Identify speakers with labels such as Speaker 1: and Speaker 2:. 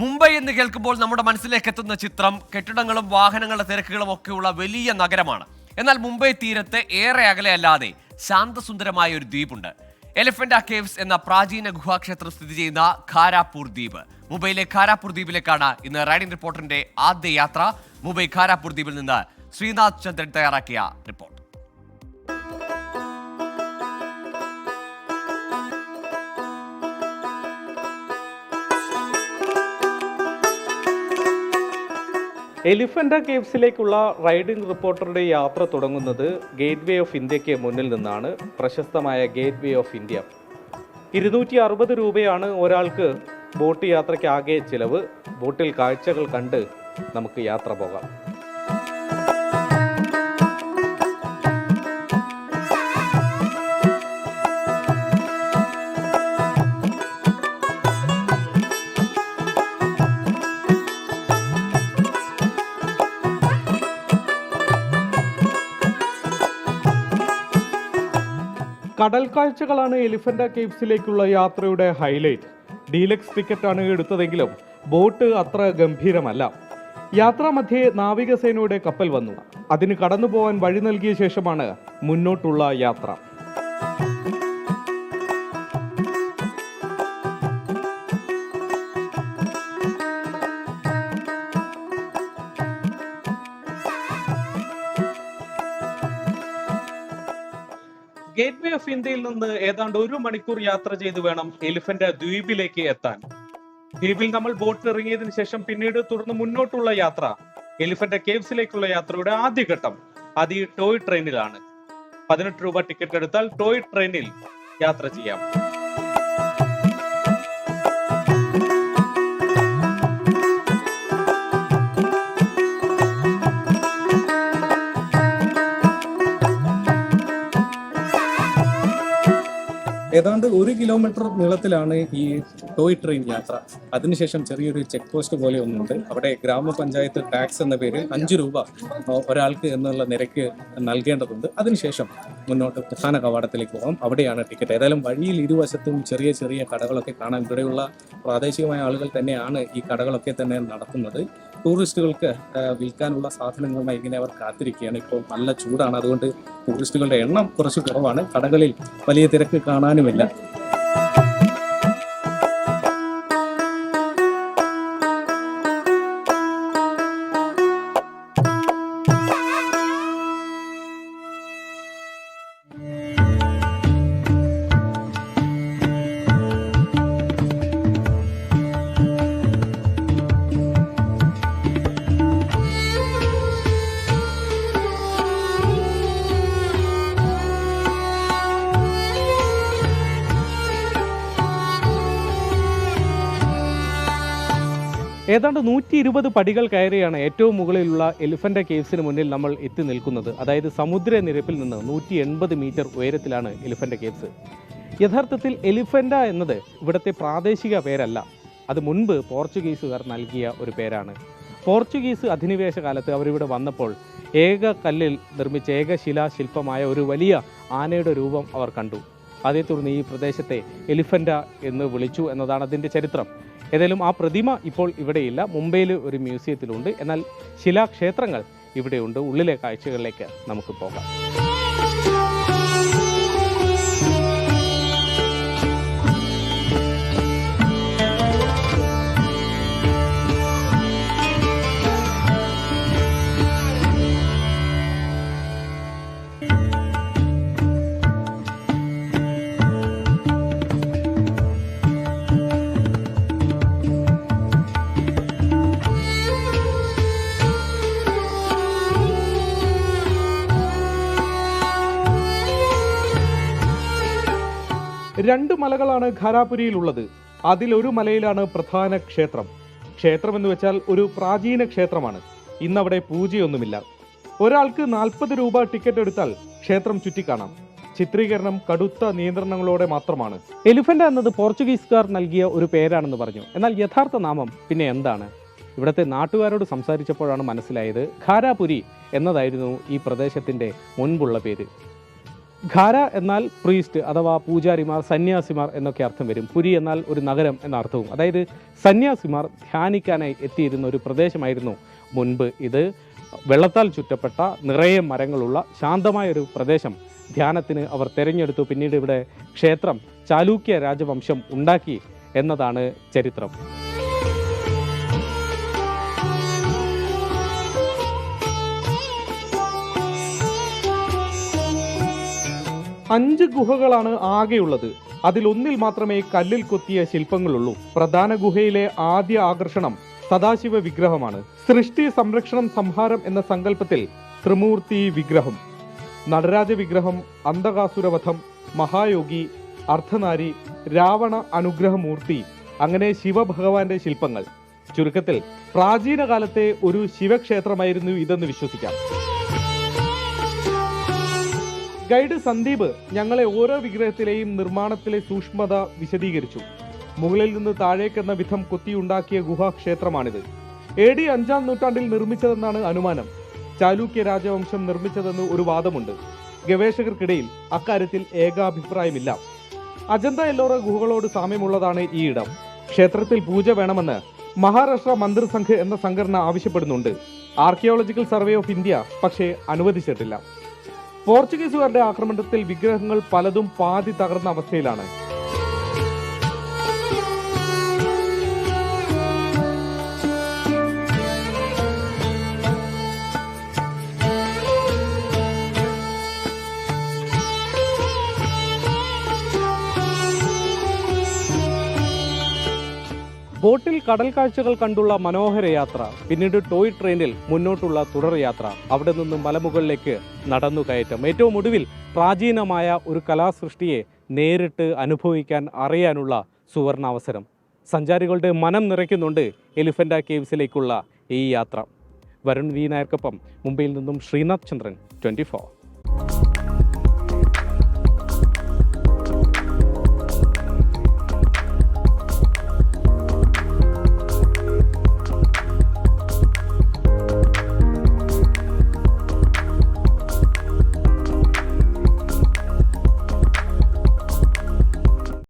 Speaker 1: മുംബൈ എന്ന് കേൾക്കുമ്പോൾ നമ്മുടെ മനസ്സിലേക്ക് എത്തുന്ന ചിത്രം കെട്ടിടങ്ങളും വാഹനങ്ങളുടെ തിരക്കുകളും ഒക്കെയുള്ള വലിയ നഗരമാണ്. എന്നാൽ മുംബൈ തീരത്ത് ഏറെ അകലെയല്ലാതെ ശാന്തസുന്ദരമായ ഒരു ദ്വീപുണ്ട്. എലിഫന്റ കേവ്സ് എന്ന പ്രാചീന ഗുഹാക്ഷേത്രം സ്ഥിതി ചെയ്യുന്ന ഖാരാപൂർ ദ്വീപ്. മുംബൈയിലെ ഖാരാപൂർ ദ്വീപിലേക്കാണ് ഇന്ന് റൈഡിംഗ് റിപ്പോർട്ടറിന്റെ ആദ്യ യാത്ര മുംബൈ ഖാരാപൂർ ദ്വീപിൽ നിന്ന് ശ്രീനാഥ് ചന്ദ്രൻ തയ്യാറാക്കിയ റിപ്പോർട്ട്.
Speaker 2: എലിഫന്റ കേവ്സിലേക്കുള്ള റൈഡിംഗ് റിപ്പോർട്ടറുടെ യാത്ര തുടങ്ങുന്നത് ഗേറ്റ് വേ ഓഫ് ഇന്ത്യയ്ക്ക് മുന്നിൽ നിന്നാണ്. പ്രശസ്തമായ ഗേറ്റ് വേ ഓഫ് ഇന്ത്യ. ഇരുന്നൂറ്റി അറുപത് രൂപയാണ് ഒരാൾക്ക് ബോട്ട് യാത്രയ്ക്ക് ആകെ ചിലവ്. ബോട്ടിൽ കാഴ്ചകൾ കണ്ട് നമുക്ക് യാത്ര പോകാം. കടൽ കാഴ്ചകളാണ് എലിഫന്റ കേവ്സിലേക്കുള്ള യാത്രയുടെ ഹൈലൈറ്റ്. ഡീലക്സ് ടിക്കറ്റാണ് എടുത്തതെങ്കിലും ബോട്ട് അത്ര ഗംഭീരമല്ല. യാത്രാമധ്യേ നാവികസേനയുടെ കപ്പൽ വന്നു. അതിന് കടന്നു പോകാൻ വഴി നൽകിയ ശേഷമാണ് മുന്നോട്ടുള്ള യാത്ര. ഗേറ്റ് വേ ഓഫ് ഇന്ത്യയിൽ നിന്ന് ഏതാണ്ട് ഒരു മണിക്കൂർ യാത്ര ചെയ്ത് വേണം എലിഫന്റ് ദ്വീപിലേക്ക് എത്താൻ. ദ്വീപിൽ നമ്മൾ ബോട്ട് ഇറങ്ങിയതിനു ശേഷം പിന്നീട് തുടർന്ന് മുന്നോട്ടുള്ള യാത്ര എലിഫന്റ് കേവ്സിലേക്കുള്ള യാത്രയുടെ ആദ്യഘട്ടം അത് ഈ ടോയ് ട്രെയിനിലാണ് പതിനെട്ട് രൂപ ടിക്കറ്റ് എടുത്താൽ ടോയ് ട്രെയിനിൽ യാത്ര ചെയ്യാം.
Speaker 3: ഏതാണ്ട് ഒരു കിലോമീറ്റർ നീളത്തിലാണ് ഈ ടോയ് ട്രെയിൻ യാത്ര. അതിനുശേഷം ചെറിയൊരു ചെക്ക് പോസ്റ്റ് പോലെ ഒന്നുണ്ട്. അവിടെ ഗ്രാമപഞ്ചായത്ത് ടാക്സ് എന്ന പേരിൽ അഞ്ച് രൂപ ഒരാൾക്ക് എന്നുള്ള നിരക്ക് നൽകേണ്ടതുണ്ട്. അതിനുശേഷം മുന്നോട്ട് പ്രധാന കവാടത്തിലേക്ക് പോകാം. അവിടെയാണ് ടിക്കറ്റ്. ഏതായാലും വഴിയിൽ ഇരുവശത്തും ചെറിയ ചെറിയ കടകളൊക്കെ കാണാം ഇവിടെയുള്ള പ്രാദേശികമായ ആളുകൾ തന്നെയാണ് ഈ കടകളൊക്കെ തന്നെ നടത്തുന്നത്. ടൂറിസ്റ്റുകൾക്ക് വിൽക്കാനുള്ള സാധനങ്ങളുമായി ഇങ്ങനെ അവർ കാത്തിരിക്കുകയാണ്. ഇപ്പോൾ നല്ല ചൂടാണ്. അതുകൊണ്ട് ടൂറിസ്റ്റുകളുടെ എണ്ണം കുറച്ച് കുറവാണ്. കടകളിൽ വലിയ തിരക്ക് കാണാനുമില്ല.
Speaker 2: ഏതാണ്ട് നൂറ്റി ഇരുപത് പടികൾ കയറിയാണ് ഏറ്റവും മുകളിലുള്ള എലിഫന്റ് കേവ്സിന് മുന്നിൽ നമ്മൾ എത്തി നിൽക്കുന്നത്. അതായത് സമുദ്രനിരപ്പിൽ നിന്ന് നൂറ്റി എൺപത് മീറ്റർ ഉയരത്തിലാണ് എലിഫന്റ് കേവ്സ് യഥാർത്ഥത്തിൽ എലിഫന്റ എന്നത് ഇവിടുത്തെ പ്രാദേശിക പേരല്ല. അത് മുൻപ് പോർച്ചുഗീസുകാർ നൽകിയ ഒരു പേരാണ്. പോർച്ചുഗീസ് അധിനിവേശ കാലത്ത് അവരിവിടെ വന്നപ്പോൾ ഏക കല്ലിൽ നിർമ്മിച്ച ഏക ശിലാശില്പമായ ഒരു വലിയ ആനയുടെ രൂപം അവർ കണ്ടു. അതേ തുടർന്ന് ഈ പ്രദേശത്തെ എലിഫന്റ എന്ന് വിളിച്ചു എന്നതാണ് അതിന്റെ ചരിത്രം. ഏതായാലും ആ പ്രതിമ ഇപ്പോൾ ഇവിടെയില്ല. മുംബൈയിൽ ഒരു മ്യൂസിയത്തിലുണ്ട്. എന്നാൽ ശിലാക്ഷേത്രങ്ങൾ ഇവിടെയുണ്ട്. ഉള്ളിലെ കാഴ്ചകളിലേക്ക് നമുക്ക് പോകാം. രണ്ട് മലകളാണ് ഖാരാപുരിയിലുള്ളത്. അതിലൊരു മലയിലാണ് പ്രധാന ക്ഷേത്രം. ക്ഷേത്രം എന്ന് വെച്ചാൽ ഒരു പ്രാചീന ക്ഷേത്രമാണ്. ഇന്നവിടെ പൂജയൊന്നുമില്ല. ഒരാൾക്ക് നാൽപ്പത് രൂപ ടിക്കറ്റ് എടുത്താൽ ക്ഷേത്രം ചുറ്റിക്കാണാം. ചിത്രീകരണം കടുത്ത നിയന്ത്രണങ്ങളോടെ മാത്രമാണ്. എലിഫന്റ് എന്നത് പോർച്ചുഗീസുകാർ നൽകിയ ഒരു പേരാണെന്ന് പറഞ്ഞു. എന്നാൽ യഥാർത്ഥ നാമം പിന്നെ എന്താണ്? ഇവിടുത്തെ നാട്ടുകാരോട് സംസാരിച്ചപ്പോഴാണ് മനസ്സിലായത് ഖാരാപുരി എന്നതായിരുന്നു ഈ പ്രദേശത്തിന്റെ മുൻപുള്ള പേര്. ഖാര എന്നാൽ പ്രീസ്റ്റ് അഥവാ പൂജാരിമാർ സന്യാസിമാർ എന്നൊക്കെ അർത്ഥം വരും. പുരി എന്നാൽ ഒരു നഗരം എന്ന അർത്ഥവും. അതായത് സന്യാസിമാർ ധ്യാനിക്കാനായി എത്തിയിരുന്ന ഒരു പ്രദേശമായിരുന്നു. മുൻപ് ഇത് വെള്ളത്താൽ ചുറ്റപ്പെട്ട നിറയെ മരങ്ങളുള്ള ശാന്തമായൊരു പ്രദേശം. ധ്യാനത്തിന് അവർ തിരഞ്ഞെടുത്തു. പിന്നീട് ഇവിടെ ക്ഷേത്രം ചാലൂക്യ രാജവംശം ഉണ്ടാക്കി എന്നതാണ് ചരിത്രം. അഞ്ച് ഗുഹകളാണ് ആകെയുള്ളത്. അതിലൊന്നിൽ മാത്രമേ കല്ലിൽ കൊത്തിയ ശില്പങ്ങളുള്ളൂ. പ്രധാന ഗുഹയിലെ ആദ്യ ആകർഷണം സദാശിവ വിഗ്രഹമാണ്. സൃഷ്ടി സംരക്ഷണം സംഹാരം എന്ന സങ്കല്പത്തിൽ ത്രിമൂർത്തി വിഗ്രഹം. നടരാജ വിഗ്രഹം അന്തകാസുരവധം മഹായോഗി അർദ്ധനാരി രാവണ അനുഗ്രഹമൂർത്തി അങ്ങനെ ശിവഭഗവാന്റെ ശില്പങ്ങൾ. ചുരുക്കത്തിൽ പ്രാചീന കാലത്തെ ഒരു ശിവക്ഷേത്രമായിരുന്നു ഇതെന്ന് വിശ്വസിക്കാം. ഗൈഡ് സന്ദീപ് ഞങ്ങളെ ഓരോ വിഗ്രഹത്തിലെയും നിർമ്മാണത്തിലെ സൂക്ഷ്മത വിശദീകരിച്ചു. മുകളിൽ നിന്ന് താഴേക്കെന്ന വിധം കൊത്തിയുണ്ടാക്കിയ ഗുഹാക്ഷേത്രമാണിത്. എ ഡി അഞ്ചാം നൂറ്റാണ്ടിൽ നിർമ്മിച്ചതെന്നാണ് അനുമാനം. ചാലൂക്യ രാജവംശം നിർമ്മിച്ചതെന്ന് ഒരു വാദമുണ്ട്. ഗവേഷകർക്കിടയിൽ അക്കാര്യത്തിൽ ഏകാഭിപ്രായമില്ല. അജന്ത എല്ലോറ ഗുഹകളോട് സാമ്യമുള്ളതാണ് ഈ ഇടം. ക്ഷേത്രത്തിൽ പൂജ വേണമെന്ന് മഹാരാഷ്ട്ര മന്ദിർ എന്ന സംഘടന ആവശ്യപ്പെടുന്നുണ്ട്. ആർക്കിയോളജിക്കൽ സർവേ ഓഫ് ഇന്ത്യ പക്ഷേ അനുവദിച്ചിട്ടില്ല. പോർച്ചുഗീസുകാരുടെ ആക്രമണത്തിൽ വിഗ്രഹങ്ങൾ പലതും പാതി തകർന്ന അവസ്ഥയിലാണ്. ബോട്ടിൽ കടൽ കാഴ്ചകൾ കണ്ടുള്ള മനോഹര യാത്ര പിന്നീട് ടോയ് ട്രെയിനിൽ മുന്നോട്ടുള്ള തുടർ യാത്ര അവിടെ നിന്ന് മലമുകളിലേക്ക് നടന്നു കയറ്റം. ഏറ്റവും ഒടുവിൽ പ്രാചീനമായ ഒരു കലാസൃഷ്ടിയെ നേരിട്ട് അനുഭവിക്കാൻ അറിയാനുള്ള സുവർണാവസരം. സഞ്ചാരികളുടെ മനം നിറയ്ക്കുന്നുണ്ട് എലിഫന്റ കേവ്സിലേക്കുള്ള ഈ യാത്ര. വരുൺ വി നായർക്കൊപ്പം മുംബൈയിൽ നിന്നും ശ്രീനാഥ് ചന്ദ്രൻ ട്വന്റി